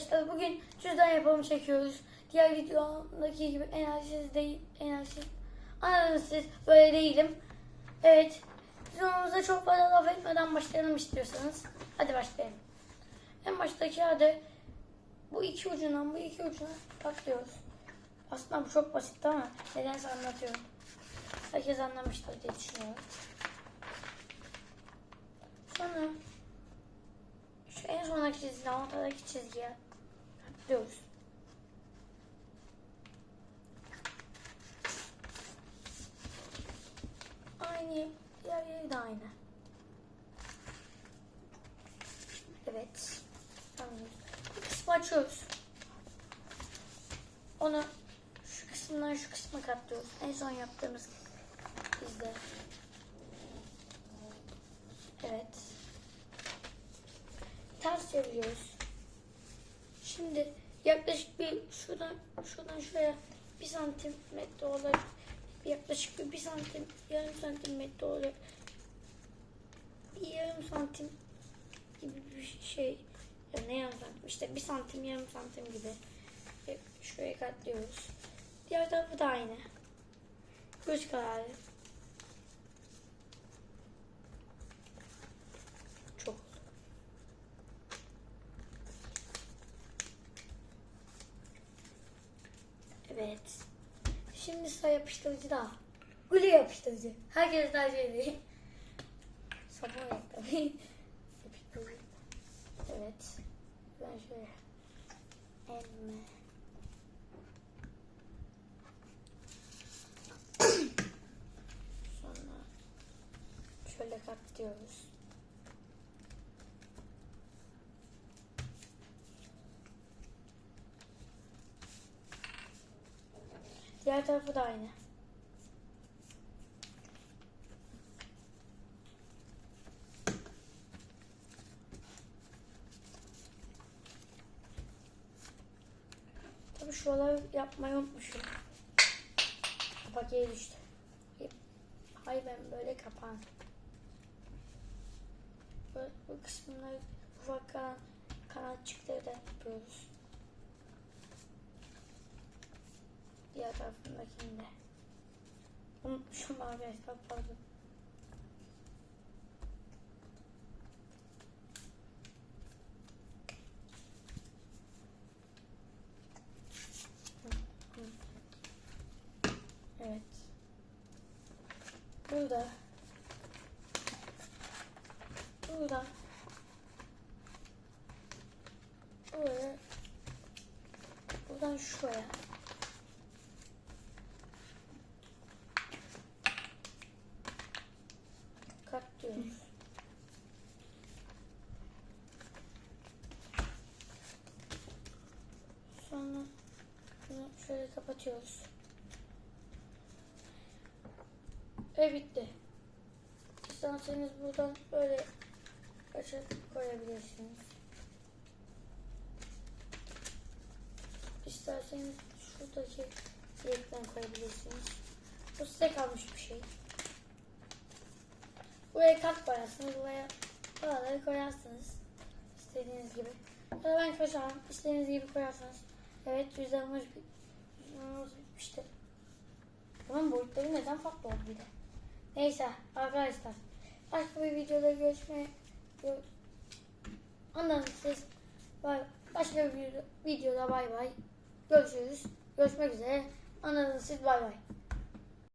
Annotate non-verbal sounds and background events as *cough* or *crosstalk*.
arkadaşlar bugün cüzdan yapımı çekiyoruz. Diğer videodaki gibi enerjisiz değil, enerjisiz. Anladınız siz, böyle değilim. Evet, videomuza çok fazla laf etmeden başlayalım istiyorsanız. Hadi başlayalım. En baştaki kağıdı bu iki ucundan bu iki ucuna katlıyoruz. Aslında bu çok basit ama nedense anlatıyorum. Herkes anlamıştır diye düşünüyorum. Sonra şu en sondaki çizgiden ortadaki çizgiye katlıyoruz. Aynı, diğer yeri de aynı. Evet. Tamam. Bu kısmı açıyoruz. Onu şu kısmından şu kısma katlıyoruz. En son yaptığımız bizde. Evet. Ters çeviriyoruz. Şimdi yaklaşık bir şuradan şuradan şuraya bir santimetre olarak yaklaşık bir, bir santim yarım santimetre olarak bir yarım santim gibi bir şey ya ne yarım santim işte bir santim yarım santim gibi şuraya katlıyoruz. Diğer tarafı da aynı. Göz kararı. Çok oldu. Evet. Şimdi sıra yapıştırıcı da. Glue yapıştırıcı. Herkes tercih ediyor. *laughs* Sabun yapıştırıcı. *laughs* Evet. Ben şöyle. Elme. *coughs* Sonra şöyle katlıyoruz. Diğer tarafı da aynı. Tabii şuraları yapmayı unutmuşum. Kapak yere düştü. Hay ben böyle kapan. Bu, bu kısımları ufak kalan kanatçıkları da yapıyoruz. Tarafındakini de. Unutmuşum arkadaşlar pardon. Evet. Burada. Burada. Buraya. Buradan şuraya. Katlıyoruz. Sonra bunu şöyle kapatıyoruz. Ve bitti. İsterseniz buradan böyle açıp koyabilirsiniz. İsterseniz şuradaki delikten koyabilirsiniz. Bu size kalmış bir şey. Buraya kalp koyarsınız. Buraya paraları koyarsınız. İstediğiniz gibi. Ya da ben koyacağım. İstediğiniz gibi koyarsınız. Evet cüzdanımız, cüzdanımız bitmişti. Bunun boyutları neden farklı oldu bir de? Neyse arkadaşlar. Başka bir videoda görüşmeye gö Anladınız siz. Başka bir video- videoda bay bay. Görüşürüz. Görüşmek üzere. Anladınız siz bay bay.